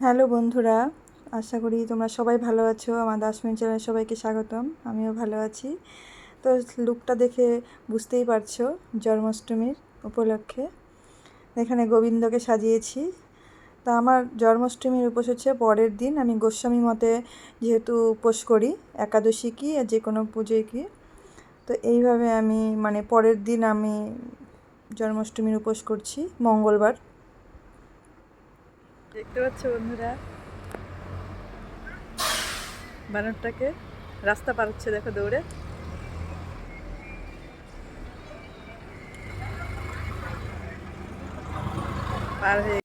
Hello বন্ধুরা, আশা করি তোমরা সবাই ভালো আছো। আমার দশ মিনিট চ্যানেলে সবাইকে স্বাগতম, আমিও ভালো আছি। তো লুকটা দেখে বুঝতেই পারছ, জন্মাষ্টমীর উপলক্ষে। এখানে গোবিন্দকে সাজিয়েছি। তা আমার জন্মাষ্টমীর উপোস হচ্ছে পরের দিন। আমি গোস্বামী মতে যেহেতু উপোস করি, একাদশী কি আর যে কোনো পুজোয় কি। তো এইভাবে আমি মানে পরের দিন আমি জন্মাষ্টমীর উপোস করছি, মঙ্গলবার। দেখতে পাচ্ছ বন্ধুরা? বানরটাকে রাস্তা পার হচ্ছে, দেখো দৌড়ে। পার হয়ে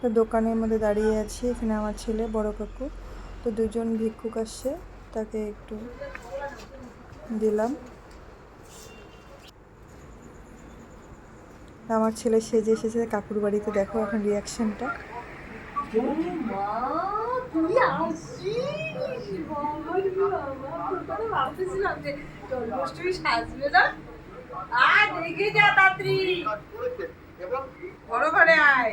তো দোকানের মধ্যে দাঁড়িয়ে আছি, এখানে আমার ছেলে, বড় কাকু। তো দুজন ভিক্ষুক আসছে, তাকে একটু দিলাম। আমার ছেলে সেজে এসেছে, কাকুর বাড়িতে দেখো এখন রিয়াকশনটা বড় ঘরে আয়।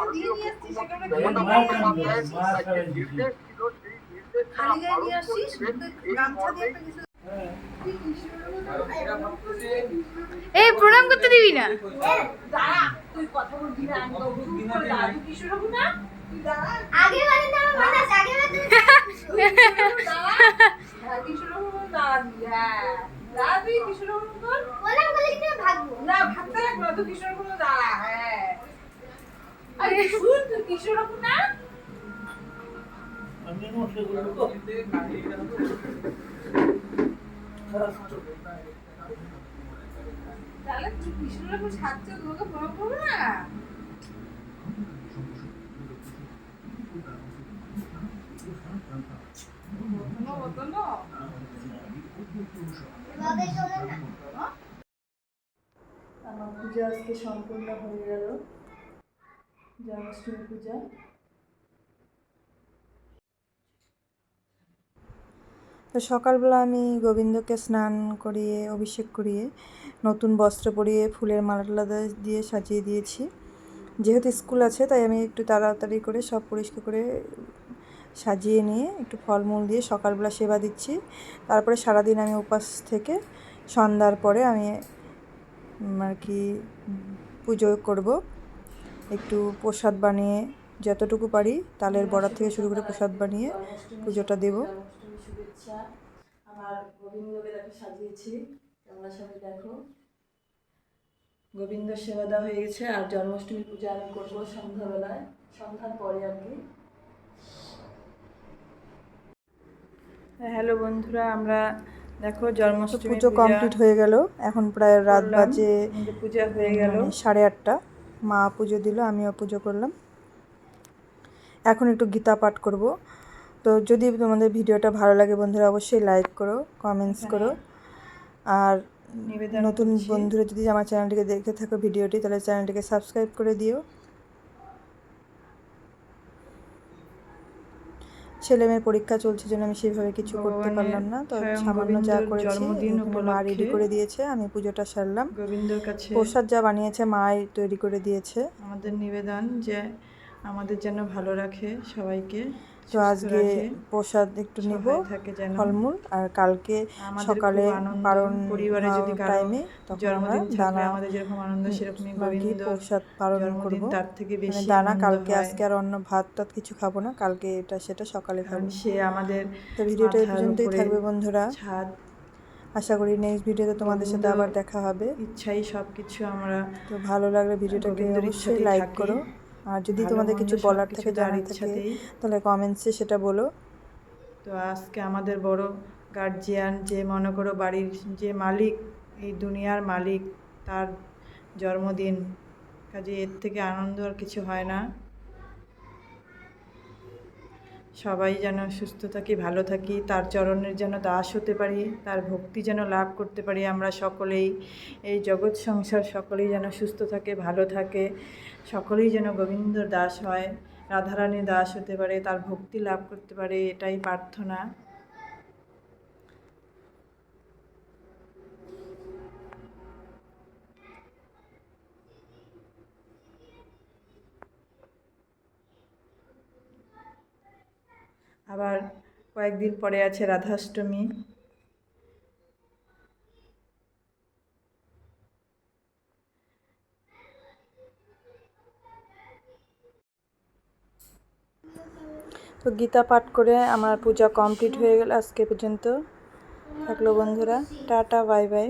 মাননীয় মুখ্যমন্ত্রী মমতা বন্দ্যোপাধ্যায়ের যে নির্দেশ ছিল সেই নির্দেশটা খালি পালন করছিলেন এই প্রণাম করতে দিবি না? তুই কথা বলবি না আমি বাবু করে দাদু কিশোর হব না? আগে না মনে আগে তুই কিশোর হব, দাঁড়া। কিশোর হব দাদি দাঁড়া তুই কিশোর হব কর প্রণাম করলে কিন্তু ভাগবো। না ভাবতে লাগবে না কিশোর হব দাঁড়া হ্যাঁ। আরে শুন তুই কিশোর হব না? তাহলে তুই কিশোর হব ছাড়ছে তোমাকে প্রণাম করব না? কোনো মতো না বাবা চলে না। আমার পূজা আজকে সম্পূর্ণ হয়ে গেল। জন্মাষ্টমী পূজা। তো সকালবেলা আমি গোবিন্দকে স্নান করিয়ে, অভিষেক করিয়ে, নতুন বস্ত্র পরিয়ে, ফুলের মালা দিয়ে সাজিয়ে দিয়েছি। যেহেতু স্কুল আছে, তাই আমি একটু তাড়াতাড়ি করে সব পরিষ্কার করে সাজিয়ে নিয়ে একটু ফলমূল দিয়ে সকালবেলা সেবা দিচ্ছি। তারপরে সারাদিন আমি উপাস থেকে সন্ধ্যার পরে আমি আর কি পুজো করব। একটু প্রসাদ বানিয়ে যতটুকু পারি তালের বড়া থেকে শুরু করে প্রসাদ বানিয়ে পুজোটা দেব। শুভেচ্ছা আমার গোবিন্দকে দেখো সাজিয়েছি তোমরা সবাই দেখো। গোবিন্দ সেবা দেওয়া হয়ে গেছে আর জন্মাষ্টমী পূজা আমি করব সন্ধ্যাবেলায় সন্ধ্যার পরে আর কি। হ্যালো বন্ধুরা আমরা দেখো জন্মাষ্টমী পুজো কমপ্লিট হয়ে গেল এখন প্রায় রাত বাজে পূজা হয়ে গেল। সাড়ে আটটা। মা পুজো দিল আমিও পুজো করলাম। এখন একটু গীতা পাঠ করব। তো যদি তোমাদের ভিডিওটা ভালো লাগে বন্ধুরা অবশ্যই লাইক করো কমেন্টস করো। আর নতুন বন্ধুরা যদি আমার চ্যানেলটিকে দেখে থাকো ভিডিওটি তাহলে চ্যানেলটিকে সাবস্ক্রাইব করে দিও। ছেলে মেয়ের পরীক্ষা চলছে জন্য আমি সেভাবে কিছু করতে পারলাম না। তো সামান্য যা করেছি মা রেডি করে দিয়েছে আমি পুজোটা সারলাম। গোবিন্দর কাছে প্রসাদ যা বানিয়েছে মায়ের তৈরি করে দিয়েছে। আমাদের নিবেদন যে আমাদের যেন ভালো রাখে সবাইকে তো আজকে প্রসাদ একটু নিব ফলমূল আর কালকে সকালে পালন পরিবারে যদি টাইমে জন্মদিন দানা আমাদের যেরকম আনন্দ সেরকম প্রসাদ পালন করব। তার থেকে মানে বেশি দানা কালকে আজকে আর অন্য ভাত টাত কিছু খাব না কালকে এটা সেটা সকালে খাব। সে আমাদের তো ভিডিওটা এই পর্যন্তই থাকবে বন্ধুরা। ছাদ আশা করি নেক্সট ভিডিওতে তোমাদের সাথে আবার দেখা হবে। ইচ্ছাই সব কিছু আমরা তো ভালো লাগলে ভিডিওটাকে অবশ্যই লাইক করো। আর যদি তোমাদের কিছু বলার কিছু থাকে জানার থাকে তাহলে কমেন্টসে সেটা বলো। তো আজকে আমাদের বড় গার্জিয়ান যে মনে করো বাড়ির যে মালিক এই দুনিয়ার মালিক তার জন্মদিন। কাজে এর থেকে আনন্দ আর কিছু হয় না। সবাই যেন সুস্থ থাকি ভালো থাকি তার চরণের যেন দাস হতে পারি তার ভক্তি যেন লাভ করতে পারি আমরা সকলেই। এই জগৎ সংসার সকলেই যেন সুস্থ থাকে ভালো থাকে। সকলেই যেন গোবিন্দর দাস হয়, রাধারানী দাস হতে পারে, তার ভক্তি লাভ করতে পারে, এটাই প্রার্থনা। আবার কয়েকদিন পরে আছে রাধাষ্টমী। তো গীতা পাঠ করে আমার পূজা কমপ্লিট হয়ে গেল আজকে পর্যন্ত। থাকল বন্ধুরা, টাটা, বাই বাই।